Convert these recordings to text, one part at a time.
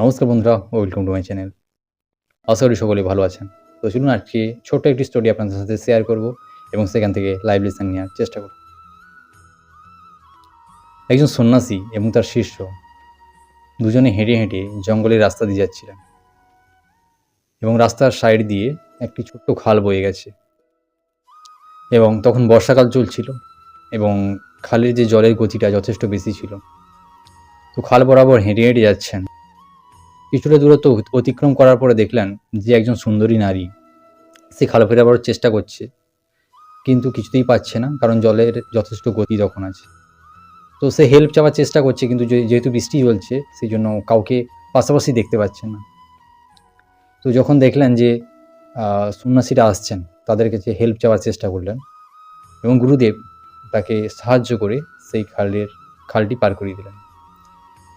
নমস্কার বন্ধুরা welcome to my channel আশা করি সকলে ভালো আছেন। তো চলুন আজকে ছোট্ট একটি স্টোরি আপনাদের সাথে শেয়ার করব এবং সেখান থেকে লাইভ লেসন নেওয়ার চেষ্টা করব। একজন সন্ন্যাসী এবং তার শিষ্য দুজনে হেঁটে হেঁটে জঙ্গলের রাস্তা দিয়ে যাচ্ছিলেন এবং রাস্তার সাইড দিয়ে একটি ছোট্ট খাল বয়ে গেছে এবং তখন বর্ষাকাল চলছিল এবং খালের যে জলের গতিটা যথেষ্ট বেশি ছিল। তো খাল বরাবর হেঁটে হেঁটে যাচ্ছেন কিছুটা দূরত্ব অতিক্রম করার পরে দেখলেন যে একজন সুন্দরী নারী। সে খাল ফেরাবার চেষ্টা করছে, কিন্তু কিছুতেই পাচ্ছে না, কারণ জলের যথেষ্ট গতি তখন আছে। তো সে হেল্প চাওয়ার চেষ্টা করছে, কিন্তু যেহেতু বৃষ্টি চলছে সেই জন্য কাউকে পাশাপাশি দেখতে পাচ্ছে না। তো যখন দেখলেন যে সন্ন্যাসীরা আসছেন তাদের কাছে হেল্প চাওয়ার চেষ্টা করলেন এবং গুরুদেব তাকে সাহায্য করে সেই খালের খালটি পার করিয়ে দিলেন।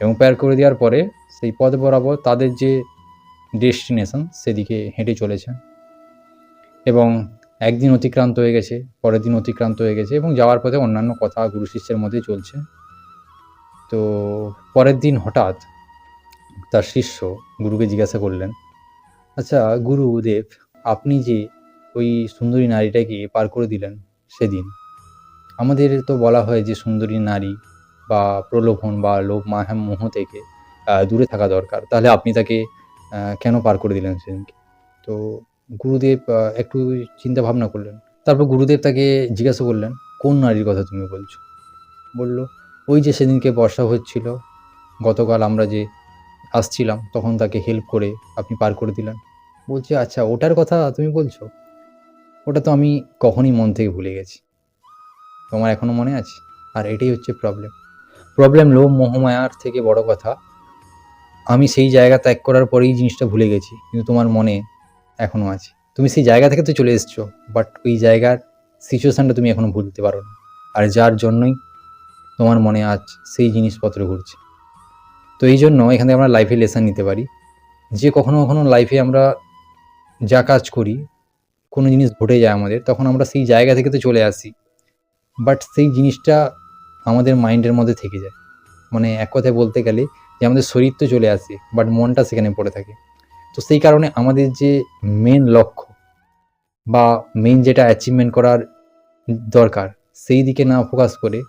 এবং পার করে দেওয়ার পরে সেই পথ বরাবর তাদের যে ডেস্টিনেশন সেদিকে হেঁটে চলেছে। এবং একদিন অতিক্রান্ত হয়ে গেছে, পরের দিন অতিক্রান্ত হয়ে গেছে এবং যাওয়ার পথে অন্যান্য কথা গুরু শিষ্যের মধ্যে চলছে। তো পরের দিন হঠাৎ তার শিষ্য গুরুকে জিজ্ঞাসা করলেন আচ্ছা গুরুদেব, আপনি যে ওই সুন্দরী নারীটাকে পার করে দিলেন সেদিন, আমাদের তো বলা হয় যে সুন্দরী নারী বা প্রলোভন বা লোভ মায়া মোহ থেকে দূরে থাকা দরকার। তাহলে আপনি তাকে কেন পার করে দিলেন সেদিনকে? তো গুরুদেব একটু চিন্তা ভাবনা করলেন। তারপর গুরুদেব তাকে জিজ্ঞাসা করলেন, কোন নারীর কথা তুমি বলছো? বলল, ওই যে সেদিনকে বর্ষা হচ্ছিল, গতকাল আমরা যে আসছিলাম, তখন তাকে হেল্প করে আপনি পার করে দিলেন। বলছে আচ্ছা ওটার কথা তুমি বলছো? ওটা তো আমি কখনই মন থেকে ভুলে গেছি। তোমার এখনও মনে আছে? আর এটাই হচ্ছে প্রবলেম প্রবলেম লোভ মোহমায়ার থেকে বড় কথা, আমি সেই জায়গা ত্যাগ করার পরেই জিনিসটা ভুলে গেছি, কিন্তু তোমার মনে এখনও আছে। তুমি সেই জায়গা থেকে তো চলে এসছো বাট ওই জায়গার সিচুয়েশানটা তুমি এখনও ভুলতে পারো না আর যার জন্যই তোমার মনে আজ সেই জিনিসপত্র ঘুরছে। তো এই জন্য এখান থেকে আমরা লাইফে লেসন নিতে পারি, যে কখনো কখনো লাইফে আমরা যা কাজ করি, কোনো জিনিস ঘটে যায় আমাদের, তখন আমরা সেই জায়গা থেকে তো চলে আসি। বাট সেই জিনিসটা আমাদের মাইন্ডের মধ্যে থেকে যায়। মানে এক কথায় বলতে গেলে যে আমাদের শরীর তো চলে আসে বাট মনটা সেখানে পড়ে থাকে। তো সেই কারণে আমাদের যে মেন লক্ষ্য বা মেন যেটা অ্যাচিভমেন্ট করার দরকার, সেই দিকে না ফোকাস করে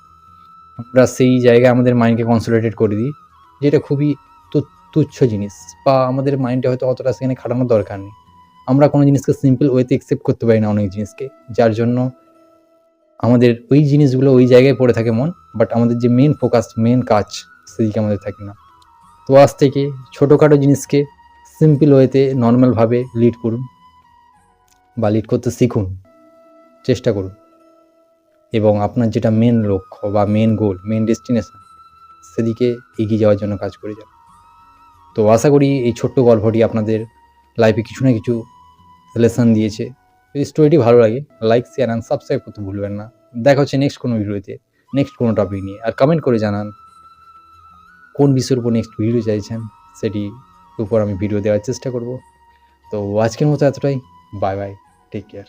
আমরা সেই জায়গায় আমাদের মাইন্ডকে কনসেন্ট্রেটেড করে দিই, যেটা খুবই তুচ্ছ জিনিস বা আমাদের মাইন্ডে হয়তো অতটা সেখানে খাটানোর দরকার নেই। আমরা কোনো জিনিসকে সিম্পল ওয়েতে অ্যাকসেপ্ট করতে পারি না অনেক জিনিসকে, যার জন্য আমাদের ওই জিনিসগুলো ওই জায়গায় পড়ে থাকে মন বাট আমাদের যে মেন ফোকাস মেন কাজ সেদিকে আমাদের থাকে না। তো আজ থেকে ছোটোখাটো জিনিসকে সিম্পল ওয়েতে নর্মালভাবে লিড করুন বা লিড করতে শিখুন, চেষ্টা করুন। এবং আপনার যেটা মেন লক্ষ্য বা মেন গোল মেন ডেস্টিনেশন সেদিকে এগিয়ে যাওয়ার জন্য কাজ করে যান। তো আশা করি এই ছোট্ট গল্পটি আপনাদের লাইফে কিছু না কিছু লেসন দিয়েছে। যদি স্টোরিটি ভালো লাগে লাইক শেয়ার অ্যান্ড সাবস্ক্রাইব করতে ভুলবেন না। দেখা হচ্ছে নেক্সট কোনো ভিডিওতে নেক্সট কোনো টপিক নিয়ে। আর কমেন্ট করে জানান, কোন বিষয়ের উপর নেক্সট ভিডিও চাইছেন, সেটি উপর আমি ভিডিও দেওয়ার চেষ্টা করব। তো আজকের মতো এতটাই। Bye bye take care